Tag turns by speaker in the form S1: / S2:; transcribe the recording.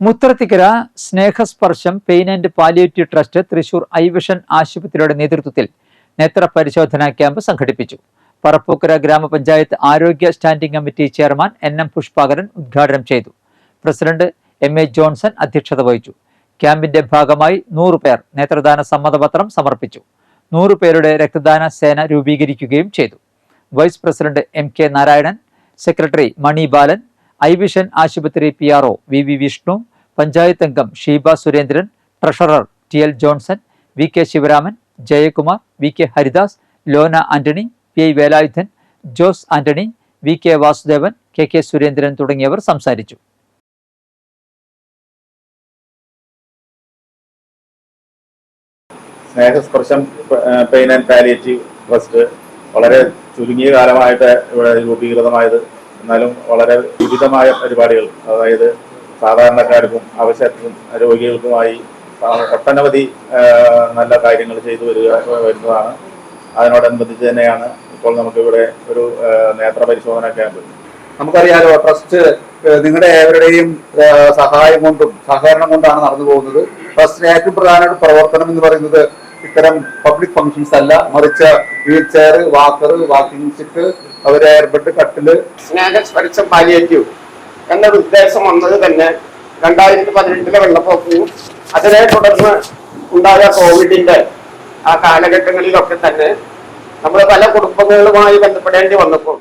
S1: Muthrathikkara Snehasparsham pain and palliative trust Thrissur eye vision ആശുപത്രിയുടെ നേതൃത്വത്തിൽ നേത്ര പരിശോധനാ ക്യാമ്പ് സംഘടിപ്പിച്ചു. പറപ്പൂക്കര ഗ്രാമപഞ്ചായത്ത് ആരോഗ്യ standing committee chairman N M Pushpakaran ഉദ്ഘാടനം ചെയ്തു. പ്രസിഡന്റ് എം എ ജോൺസൺ അധ്യക്ഷത വഹിച്ചു. ക്യാമ്പിന്റെ ഭാഗമായി നൂറുപേർ നേത്രദാന സമ്മതപത്രം സമർപ്പിച്ചു. നൂറുപേരുടെ രക്തദാന സേന രൂപീകരിക്കുകയും ചെയ്തു. Vice president M K Narayanan secretary Mani Balan I vision ആശുപത്രി P R O V V Vishnu panchayat അംഗം Sheeba Surendran treasurer T L Johnson V K Sivaraman Jayakumar V K Haridas Lona Antony P I Velayudhan Jose Antony V K Vasudevan K K Surendran തുടങ്ങിയവർ സംസാരിച്ചു.
S2: Snehasparsham pain and palliative trust വളരെ ചുരുങ്ങിയ കാലമായിട്ട് ഇവിടെ രൂപീകൃതമായത്. എന്നാലും വളരെ വിവിധമായ പരിപാടികൾ അതായത് സാധാരണക്കാർക്കും അവശർക്കും രോഗികൾക്കുമായി ഒട്ടനവധി നല്ല കാര്യങ്ങൾ ചെയ്തു വരിക വരുന്നതാണ്. അതിനോടനുബന്ധിച്ച് തന്നെയാണ് ഇപ്പോൾ നമുക്കിവിടെ ഒരു നേത്ര പരിശോധന ക്യാമ്പ്.
S3: നമുക്കറിയാലോ ട്രസ്റ്റ് നിങ്ങളുടെ ഏവരുടെയും സഹായം കൊണ്ടും സഹകരണം കൊണ്ടാണ് നടന്നു പോകുന്നത് ട്രസ്റ്റിന് ഏറ്റവും പ്രധാനപ്പെട്ട പ്രവർത്തനം എന്ന് പറയുന്നത് ഇത്തരം പബ്ലിക് ഫങ്ഷൻസ് അല്ല. മറിച്ച് wheelchair walker walking stick അവരെ ഏർപ്പെട്ട് കട്ടിൽ
S4: സ്നേഹസ്പർശം പാലിയേറ്റീവ് എന്നൊരു ഉദ്ദേശം വന്നത് തന്നെ രണ്ടായിരത്തി പതിനെട്ടിലെ വെള്ളപ്പൊക്കവും അതിനെ തുടർന്ന് ഉണ്ടായ കോവിഡിന്റെ ആ കാലഘട്ടങ്ങളിലൊക്കെ തന്നെ നമ്മൾ പല കുടുംബങ്ങളുമായി ബന്ധപ്പെടേണ്ടി വന്നപ്പോൾ